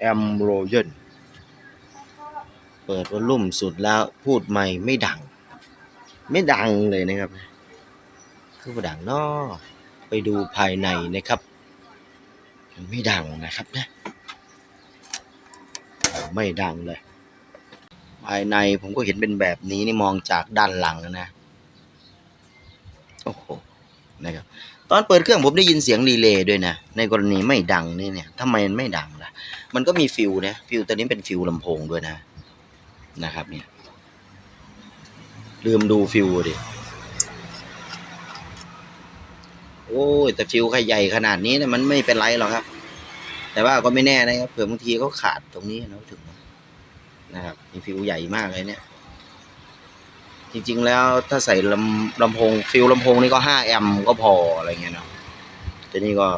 แอมโรเยนเปิดวอลลุ่มสุดแล้วพูดไม่ไม่ดัง ไม่ดังเลยนะครับคือบ่ดังเนอไปดูภายในนะครับมันไม่ดังนะครับนะไม่ดังเลย ภายในผมก็เห็นเป็นแบบนี้นี่มองจากด้านหลังนะโอ้โหนะครับ ตอนเปิดเครื่องผมได้ยินเสียงรีเลย์ด้วยนะ ในกรณีไม่ดังนี่เนี่ยทำไมมันไม่ดังล่ะ มันก็มีฟิลนะฟิลตัวนี้เป็นฟิลลำโพงด้วยนะ นะครับเนี่ย ลืมดูฟิลดิ โอ้ยแต่ฟิลใครใหญ่ขนาดนี้เนะมันไม่เป็นไรหรอกครับ แต่ว่าก็ไม่แน่นะครับเผื่อบางทีเขาขาดตรงนี้นะถึงนะครับมีฟิลใหญ่มากเลยเนี่ย จริง ๆ แล้วถ้าใส่ลำลำโพงฟิลลำโพงนี่ก็ห้าแอมก็พออะไรเงี้ยเนาะแต่นี่ก็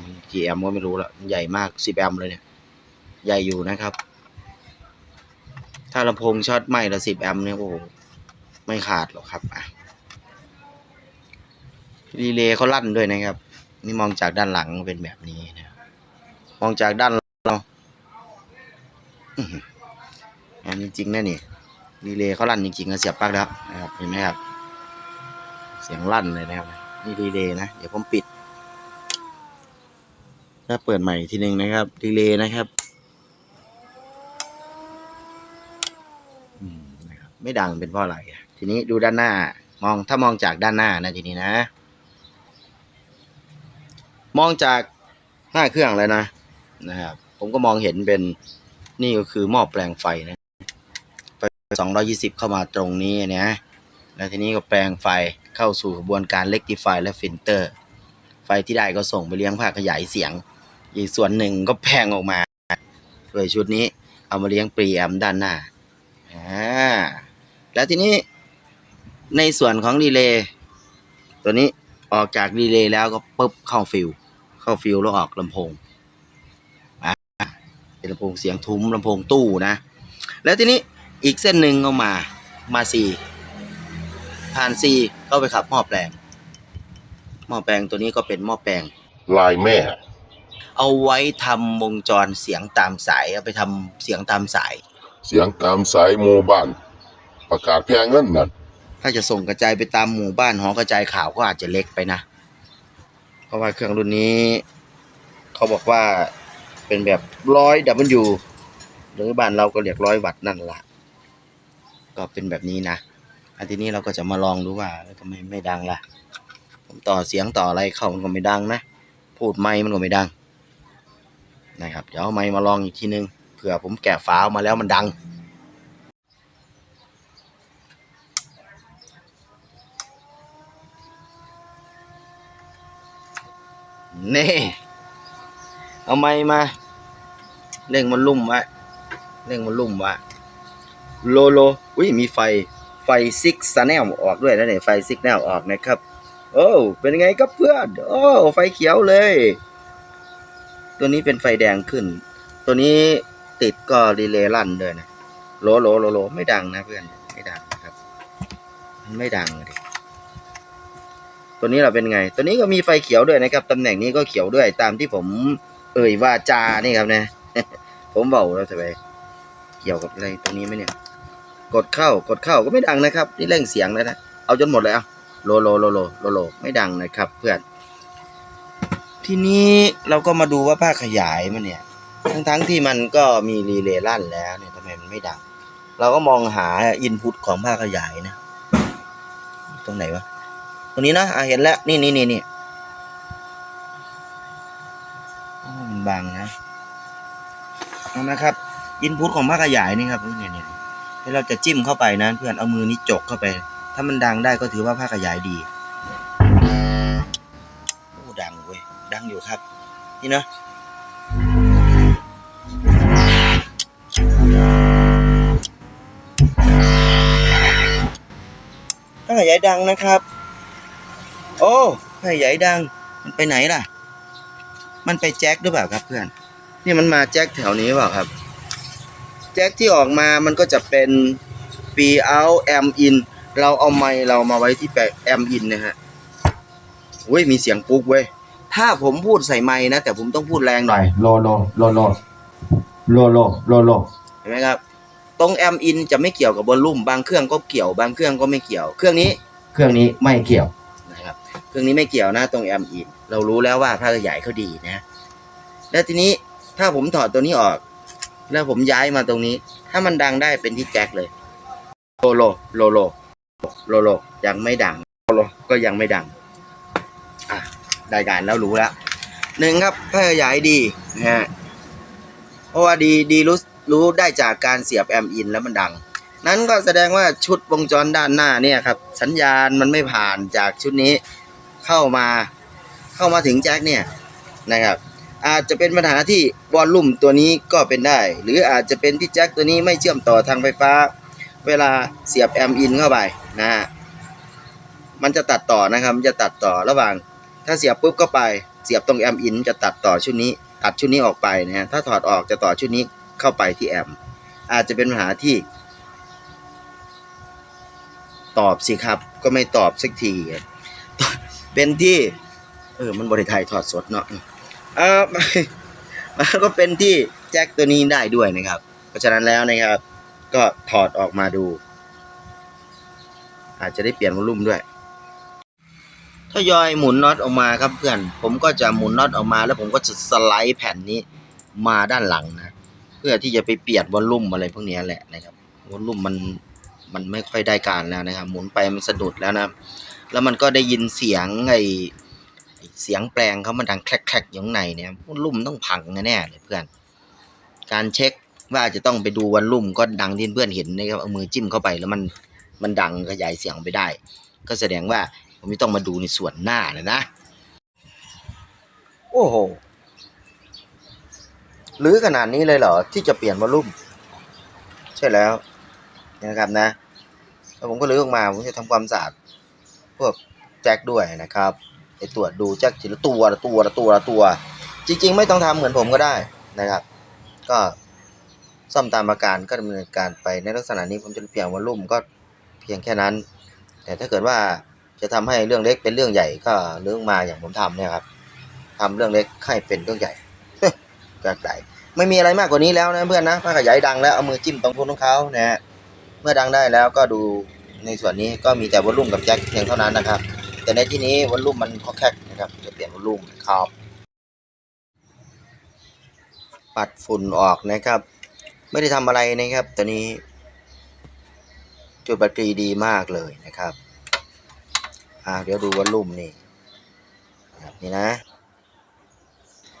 มันกี่แอมก็ไม่รู้ละใหญ่มากสิบแอมเลยเนี่ย ใหญ่อยู่นะครับ ถ้าลำโพงช็อตไม่ละสิบแอมเนี่ยโอ้โหไม่ขาดหรอกครับอะรีเลย์เขาลั่นด้วยนะครับ นี่มองจากด้านหลังเป็นแบบนี้นะมองจากด้านเราอันจริงนะนี่ ดีเลย์เขาลั่นจริงๆนะเสียบปลั๊กแล้วนะครับเห็นไหมครับ เสียงลั่นเลยนะครับ นี่ดีเลย์นะ เดี๋ยวผมปิด ถ้าเปิดใหม่อีกทีหนึ่งนะครับดีเลย์นะครับอืมนะครับไม่ดังเป็นเพราะอะไร ทีนี้ดูด้านหน้ามองถ้ามองจากด้านหน้านะทีนี้นะ มองจากหน้าเครื่องเลยนะนะครับ ผมก็มองเห็นเป็นนี่ก็คือหม้อแปลงไฟนะ 220 เข้ามาตรงนี้นะแล้วทีนี้ก็แปลงไฟเข้าสู่กระบวนการเ e ก t ิฟายและฟิลเตอร์ ไฟที่ได้ก็ส่งไปเลี้ยงภาคขยายเสียง อีกส่วนหนึ่งก็แพงออกมาโดยชุดนี้เอามาเลี้ยงปรีแอมด้านหน้าอ่าแล้วทีนี้ในส่วนของรีเลย์ตัวนี้ออกจากรีเลย์แล้วก็ปุ๊บเข้าฟิลเข้าฟิลแล้วออกลำโพงอ่าเป็นลำโพงเสียงทุ้มลำโพงตู้นะ แล้วทีนี้ อีกเส้นหนึ่งเอามามาซีผ่านซีก็ไปขับหม้อแปลงหม้อแปลงตัวนี้ก็เป็นหม้อแปลงลายแม่ เอาไว้ทำวงจรเสียงตามสายเอาไปทำเสียงตามสาย เสียงตามสายหมู่บ้าน ประกาศแพงเงินนั่นถ้าจะส่งกระจายไปตามหมู่บ้านหอกระจายข่าวก็อาจจะเล็กไปนะ เพราะว่าเครื่องรุ่นนี้ เขาบอกว่าเป็นแบบร้อย W หรือบ้านเราก็เรียกร้อยวัตต์นั่นละ ก็เป็นแบบนี้นะอันทีนี้เราก็จะมาลองดูว่าทำไมไม่ดังล่ะ ผมต่อเสียงต่ออะไรเข้ามันก็ไม่ดังนะ พูดไม่มันก็ไม่ดัง นะครับ เดี๋ยวเอาไมค์มาลองอีกทีนึงเผื่อผมแกะฝาออกมาแล้วมันดังนี่เอาไม้มาเร่งมันลุ่มไว้เร่งมันลุ่มไว้ โลโล อุ้ยมีไฟ ไฟซิกซแนลออกด้วยนะเนี่ยไฟซิกแนลออกนะครับ โอ้เป็นไงครับเพื่อน โอ้ไฟเขียวเลย ตัวนี้เป็นไฟแดงขึ้น ตัวนี้ติดก็รีเลย์ลั่นด้วยนะ โลโลโลโลไม่ดังนะเพื่อน ไม่ดังนะครับ มันไม่ดังเลยตัวนี้เราเป็นไง ตัวนี้ก็มีไฟเขียวด้วยนะครับ ตำแหน่งนี้ก็เขียวด้วย ตามที่ผมเอ่ยว่าจานี่ครับนะ ผมบอกแล้วจะไปเกี่ยวกับอะไรตรงนี้ไหมเนี่ย กดเข้ากดเข้าก็ไม่ดังนะครับ นี่เร่งเสียงแล้วนะ เอาจนหมดเลยเอาโลโลโลโลโลโลไม่ดังนะครับ เพื่อน ทีนี้เราก็มาดูว่าภาคขยายมันเนี่ย ทั้งทั้งที่มันก็มีรีเลย์ลั่นแล้วเนี่ยทำไมมันไม่ดัง เราก็มองหาอินพุตของภาคขยายนะ ตรงไหนวะ ตรงนี้นะอะเห็นแล้ว นี่นี่นี่นี่มันบางนะเอานะครับ อินพุตของภาคขยายนี่ครับนี่เนี่ ยเนี่เราจะจิ้มเข้าไปนะเพื่อนเอามือนี้จกเข้าไป ถ้ามันดังได้ก็ถือว่าภาคขยายดีโอ้ดังเว้ยดังอยู่ครับ นี่เนาะภาคขยายดังนะครับ โอ้ภาคขยายดังมันไปไหนล่ะ มันไปแจ็คหรือเปล่าครับเพื่อน นี่มันมาแจ็คแถวนี้เปล่าครับ แจ็คที่ออกมามันก็จะเป็น p out am in เราเอาไมค์เรามาไว้ที่แปะ am in นะฮะเว้ยมีเสียงปุ๊กเว้ย ถ้าผมพูดใส่ไมค์นะ แต่ผมต้องพูดแรงหน่อยโลโลโลโลโลโลโลโลเห็นไหมครับ ตรงแอมอินจะไม่เกี่ยวกับบอลลุ่ม บางเครื่องก็เกี่ยวบางเครื่องก็ไม่เกี่ยว เครื่องนี้เครื่องนี้ไม่เกี่ยวนะครับ เครื่องนี้ไม่เกี่ยวนะตรงแอมอิน เรารู้แล้วว่าภาคขยายเขาดีนะ แล้วทีนี้ถ้าผมถอดตัวนี้ออก แล้วผมย้ายมาตรงนี้ ถ้ามันดังได้เป็นที่แจ็คเลย โลโล โลโล โลโล ยังไม่ดัง โลโล ก็ยังไม่ดัง อะ ได้การแล้วรู้แล้วหนึ่งครับภาคขยายดีนะฮะ เพราะว่าดีดีรู้รู้ได้จากการเสียบแอมอินแล้วมันดัง นั้นก็แสดงว่าชุดวงจรด้านหน้าเนี่ยครับ สัญญาณมันไม่ผ่านจากชุดนี้เข้ามา เข้ามาถึงแจ็คเนี่ยนะครับ อาจจะเป็นปัญหาที่วอลลุ่มตัวนี้ก็เป็นได้ หรืออาจจะเป็นที่แจ็คตัวนี้ไม่เชื่อมต่อทางไฟฟ้า เวลาเสียบแอมอินเข้าไปนะฮะมันจะตัดต่อนะครับมันจะตัดต่อระหว่าง ถ้าเสียบปุ๊บก็ไปเสียบตรงแอมอินจะตัดต่อชุดนี้ตัดชุดนี้ออกไปนะฮะถ้าถอดออกจะต่อชุดนี้เข้าไปที่แอมอาจจะเป็นปัญหาที่ ตอบสิครับ ก็ไม่ตอบสักที เป็นที่ เออมันบริไทยถอดสดเนาะ เออมันก็เป็นที่แจ็คตัวนี้ได้ด้วยนะครับ เพราะฉะนั้นแล้วนะครับ ก็ถอดออกมาดู อาจจะได้เปลี่ยนวอลลุ่มด้วยถ้ายอยหมุนน็อตออกมาครับเพื่อน ผมก็จะหมุนน็อตออกมาแล้วผมก็จะสไลด์แผ่นนี้มาด้านหลังนะ เพื่อที่จะไปเปลี่ยนวอลลุ่มอะไรพวกนี้แหละนะครับวอลลุ่มมันมันไม่ค่อยได้การแล้วนะครับ หมุนไปมันสะดุดแล้วนะ แล้วมันก็ได้ยินเสียงไอไอ้ เสียงแปลงเขามันดังแคลกๆอยู่ข้างในเนี่ยลุ่มต้องพังแน่เลยเพื่อน การเช็คว่าจะต้องไปดูวอลลุ่มก็ดังที่เพื่อนเห็นนะครับเอามือจิ้มเข้าไปแล้วมันมันดังขยายเสียงไปได้ ก็แสดงว่าผมไม่ต้องมาดูในส่วนหน้าเลยนะ โอ้โหหรือขนาดนี้เลยเหรอที่จะเปลี่ยนวอลลุ่ม ใช่แล้วนะครับนะแล้วผมก็ลื้อออกมาผมจะทำความสะอาดพวกแจ็คด้วยนะครับ ไปตรวจดูแจ็คทีละตัวละตัวละตัวละตัว จริง ๆ ไม่ต้องทำเหมือนผมก็ได้นะครับ ก็ซ่อมตามอาการก็ดำเนินการไปในลักษณะนี้ผมจะเปลี่ยนวอลลุ่มก็เพียงแค่นั้น แต่ถ้าเกิดว่าจะทำให้เรื่องเล็กเป็นเรื่องใหญ่ก็เรื่องมาอย่างผมทำเนี่ยครับทำเรื่องเล็กให้เป็นเรื่องใหญ่ก็ได้ไม่มีอะไรมากกว่านี้แล้วนะเพื่อนนะถ้าขยายดังแล้วเอามือจิ้มตรงทุนของเขานะฮะเมื่อดังได้แล้วก็ดูในส่วนนี้ก็มีแต่วอลลุ่มกับแจ็คเพียงเท่านั้นนะครับ แต่ในที่นี้วอลลุ่มมันคอแคกนะครับจะเปลี่ยนวอลลุ่มครับ ปัดฝุ่นออกนะครับ ไม่ได้ทำอะไรนะครับตัวนี้ จุดแบตเตอรี่ดีมากเลยนะครับอ่าเดี๋ยวดูวอลลุ่มนี่นี่นะ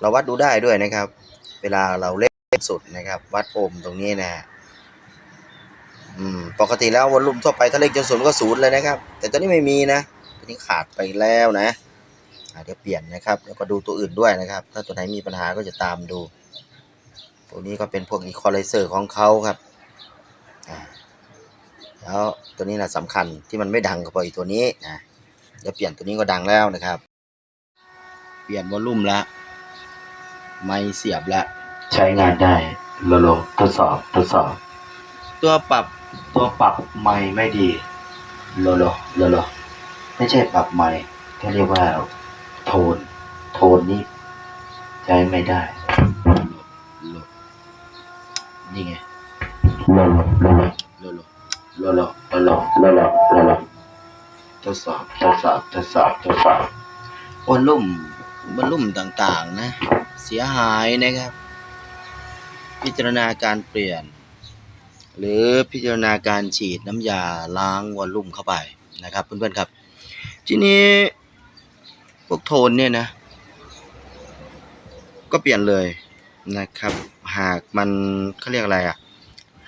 เราวัดดูได้ด้วยนะครับ เวลาเราเล่นสุดนะครับ วัดโอห์มตรงนี้นะอืมปกติแล้ววอลลุ่มทั่วไปถ้าเล่นจนศูนย์ก็ศูนย์เลยนะครับ แต่ตัวนี้ไม่มีนะ นี้ขาดไปแล้วนะอ่าเดี๋ยวเปลี่ยนนะครับ แล้วก็ดูตัวอื่นด้วยนะครับ ถ้าตัวไหนมีปัญหาก็จะตามดู ตัวนี้ก็เป็นพวกอีคอไลเซอร์ของเขาครับอ่าแล้วตัวนี้แหละสำคัญที่มันไม่ดังกับไอ้ตัวนี้นะเดี๋ยวเปลี่ยนตัวนี้ก็ดังแล้วนะครับ เปลี่ยนวอลลุ่มแล้วไม่เสียบแล้วใช้งานได้โลโลทดสอบทดสอบ ตัวปรับตัวปรับไม่ไม่ดีโลโลโลโล ไม่ใช่ปรับไม่เขาเรียกว่าโทน โทนนี่ใช้ไม่ได้โลนี่ไงลโลโลโลโลโลโลโลโลโลโลโลโลทดสอบทดสอบทดสอบทดสอบวอลลุ่มวอลลุ่มต่างๆ นะ เสียหายนะครับ พิจารณาการเปลี่ยน หรือพิจารณาการฉีดน้ำยาล้างวอลลุ่มเข้าไปนะครับเพื่อนๆครับ ทีนี้พวกโทนเนี่ยนะ ก็เปลี่ยนเลยนะครับ หากมันเขาเรียกอะไรอะ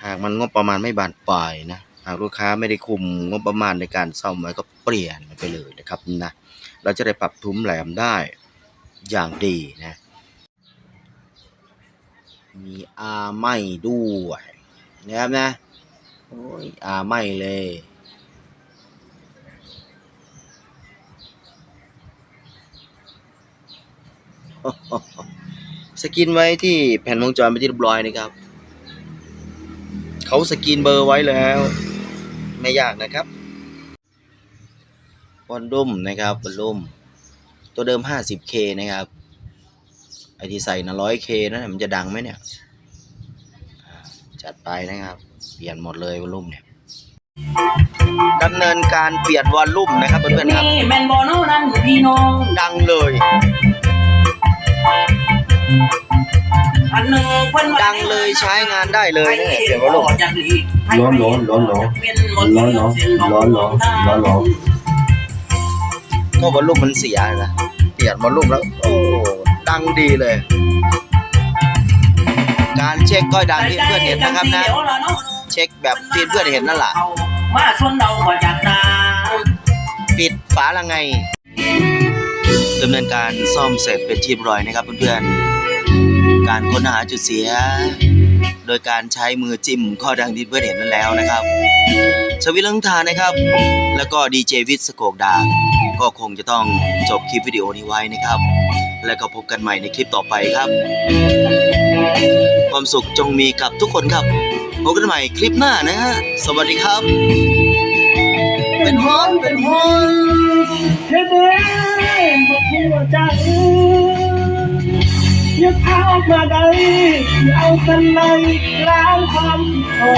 หากมันงบประมาณไม่บานปลายนะหากลูกค้าไม่ได้คุมงบประมาณในการซ่อมไว้ก็เปลี่ยนไปเลยนะครับนะเราจะได้ปรับทุ้มแหลมได้อย่างดีนะ มีอาไม่ด้วยนะครับนะ โอ้ยอาไม่เลย สกินไว้ที่แผ่นวงจรไปนที่เรียบร้อยนะครับ เขาสกินเบอร์ไว้แล้ว ไม่ยากนะครับวอลลุ่มนะครับวอลลุ่ม ตัวเดิม 50k นะครับ ไอที่ใส่นะ 100k นะมันจะดังไหมเนี่ย จัดไปนะครับ เปลี่ยนหมดเลยวอลลุ่มเนี่ยดำเนินการเปลี่ยนวอลลุ่มนะครับเพื่อนๆครับ นี่แมนบอโน่นั่นพี่น้อง ดังเลย ดังเลยใช้งานได้เลยนะเนี่ยเปลี่ยนวอลลุ่มร้อนร้อนร้อนร้อนร้อนร้อนร้อนร้อนร้อนร้อนก็วอลลุ่มมันเสียนะเปลี่ยนวอลลุ่มแล้ว โอ้ดังดีเลย การเช็คก็ดังที่เพื่อนเห็นนะครับนะ เช็คแบบที่เพื่อนเห็นนั่นแหละมาชวนเราบ่อยากนาปิดฝาละไง ดำเนินการซ่อมเสร็จเป็นที่เรียบร้อยนะครับเพื่อนๆ การค้นหาจุดเสีย โดยการใช้มือจิ้มข้อดังที่เพื่อนเห็นนั่นแล้วนะครับสวิตช์เลังทานนะครับ แล้วก็ดีเจวิทย์สโกกดา ก็คงจะต้องจบคลิปวิดีโอนี้ไว้นะครับ แล้วก็พบกันใหม่ในคลิปต่อไปครับ ความสุขจงมีกับทุกคนครับ พบกันใหม่คลิปหน้านะฮะ สวัสดีครับ เป็นฮอนเป็นฮอนเฮ็ มาทั่วใจอย่าพาออกมาได้อย่าเอาสันในล้างความคิดขอ